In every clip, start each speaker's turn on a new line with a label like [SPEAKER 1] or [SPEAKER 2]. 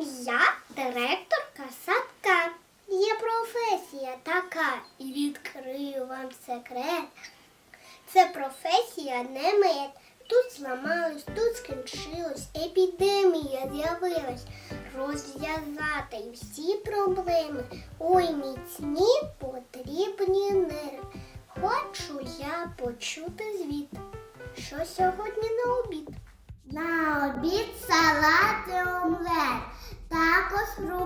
[SPEAKER 1] Я директорка садка. Є професія така, і відкрию вам секрет. Це професія не мед. Тут зламалось, тут скінчилось, епідемія з'явилась. Розв'язати всі проблеми. Ой, міцні потрібні нерви. Хочу я почути звіт. Що сьогодні на обід? На обід салат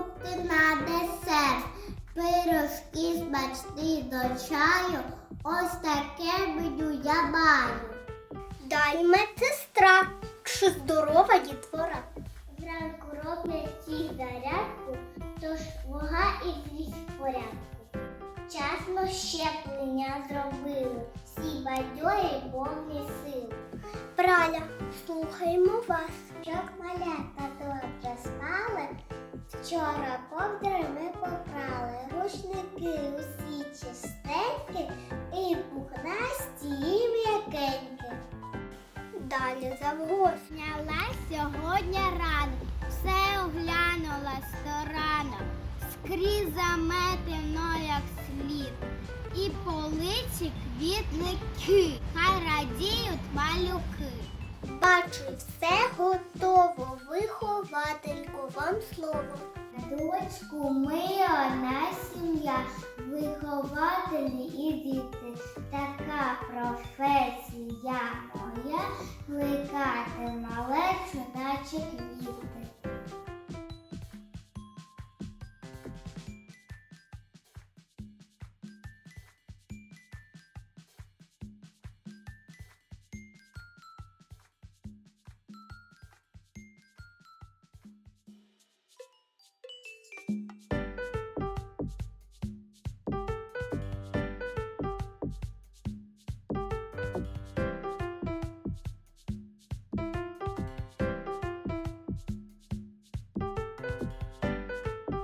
[SPEAKER 1] фрукти на десерт, пирожки смачні до чаю, ось таке меню я маю. Дай медсестра, чи здорова дітвора. Зранку роблять всі зарядку, тож вага і злість в порядку. Вчасно щеплення зробили, всі бадьорі повні сил. Праля, слухаємо вас. Вчора ковдри ми попрали, рушники усі чистенькі і пухнасті і м'якенькі. Далі завгосп.
[SPEAKER 2] Сьогодні рано, все оглянула сторона, скрізь заметено, як слід, і полиці квітники, хай радіють малюки.
[SPEAKER 1] Бачу, все готово. Виховательку вам слово
[SPEAKER 2] дочку, ми одна сім'я, вихователі і діти. Така професія моя кликати малечу, наче квіт.